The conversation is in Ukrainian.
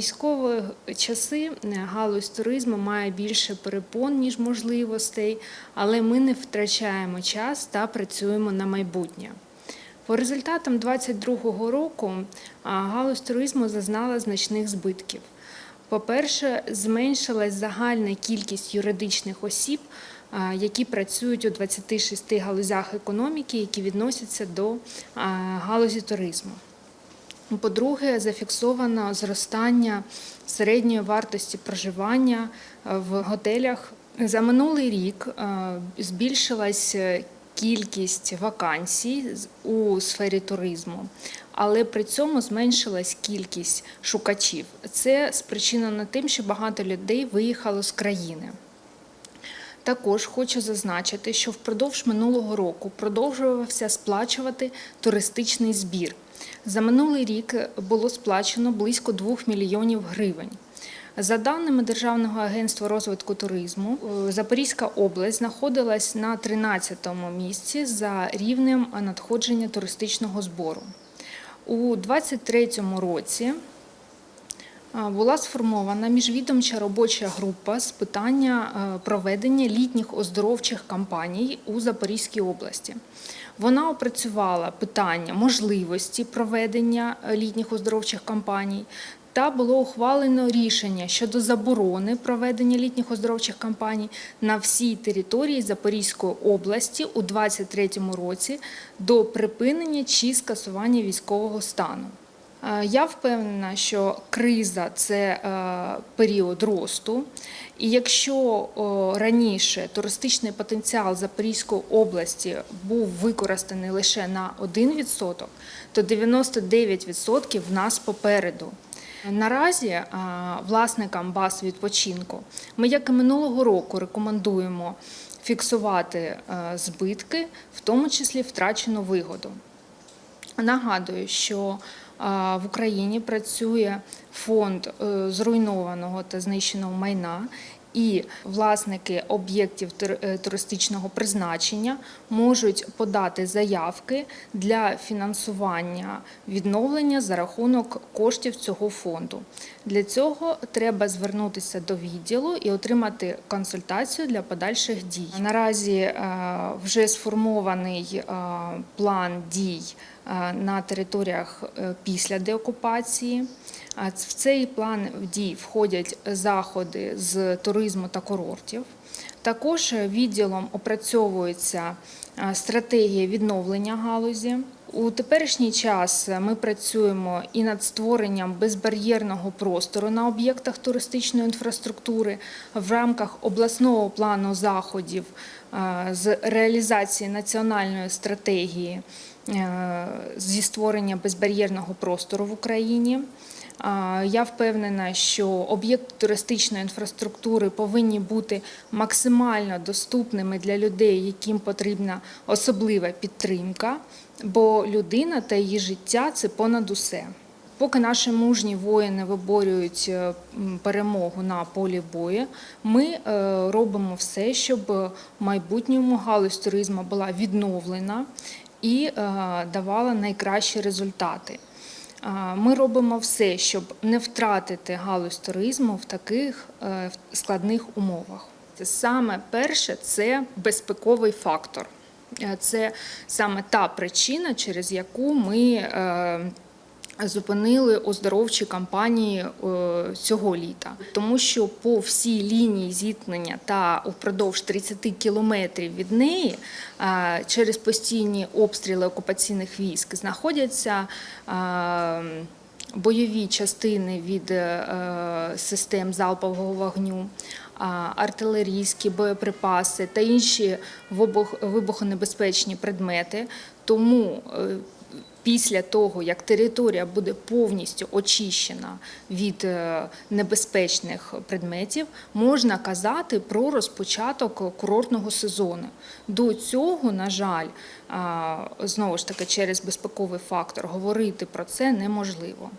військові часи е, галузь туризму має більше перепон, ніж можливостей, але ми не втрачаємо час та працюємо на майбутнє. По результатам 2022 року галузь туризму зазнала значних збитків. По-перше, зменшилась загальна кількість юридичних осіб, які працюють у 26 галузях економіки, які відносяться до галузі туризму. По-друге, зафіксовано зростання середньої вартості проживання е, в готелях. За минулий рік е, збільшилась е, кількість вакансій у сфері туризму, але при цьому зменшилась кількість шукачів. Це спричинено тим, що багато людей виїхало з країни. Також хочу зазначити, що впродовж минулого року продовжувався сплачувати туристичний збір. За минулий рік було сплачено близько 2 мільйонів гривень. За даними Державного агентства розвитку туризму, е, Запорізька область знаходилась на 13-му місці за рівнем надходження туристичного збору. У 2023 році була сформована міжвідомча робоча група з питання е, проведення літніх оздоровчих кампаній у Запорізькій області. Вона опрацювала питання можливості проведення е, літніх оздоровчих кампаній. Та було ухвалено рішення щодо заборони проведення літніх оздоровчих кампаній на всій території Запорізької області у 2023 році до припинення чи скасування військового стану. Е, Я впевнена, що криза це е, період росту. І якщо раніше туристичний потенціал Запорізької області був використаний лише на 1%, то 99% в нас попереду. Наразі е, власникам баз відпочинку ми, як і минулого року, рекомендуємо фіксувати збитки, в тому числі втрачену вигоду. Нагадую, що в Україні працює фонд е, зруйнованого та знищеного майна. І власники об'єктів е, туристичного призначення можуть подати заявки для фінансування відновлення за рахунок коштів цього фонду. Для цього треба звернутися до відділу і отримати консультацію для подальших дій. Наразі е, вже сформований план дій на територіях е, після деокупації. А В цей план дій входять заходи з туризму та курортів. Також відділом опрацьовується е, стратегія відновлення галузі. У теперішній час ми працюємо і над створенням безбар'єрного простору на об'єктах туристичної інфраструктури в рамках обласного плану заходів е, з реалізації національної стратегії е, зі створення безбар'єрного простору в Україні. Я впевнена, що об'єкти туристичної інфраструктури повинні бути максимально доступними для людей, яким потрібна особлива підтримка, бо людина та її життя це понад усе. Поки наші мужні воїни виборюють е, перемогу на полі бою, ми е, робимо все, щоб майбутньому галузь туризму була відновлена і е, давала найкращі результати. Ми робимо все, щоб не втратити галузь туризму в таких е, складних умовах. Саме перше це безпековий фактор. Е, Це саме та причина, через яку ми е, зупинили оздоровчі кампанії е, цього літа, тому що по всій лінії зіткнення та впродовж 30 кілометрів від неї е, через постійні обстріли окупаційних військ знаходяться. е, Бойові частини від систем залпового вогню, артилерійські боєприпаси та інші вибухонебезпечні предмети. Тому після того, як територія буде повністю очищена від е, небезпечних предметів, можна казати про розпочаток курортного сезону. До цього, на жаль, знову ж таки через безпековий фактор говорити про це неможливо.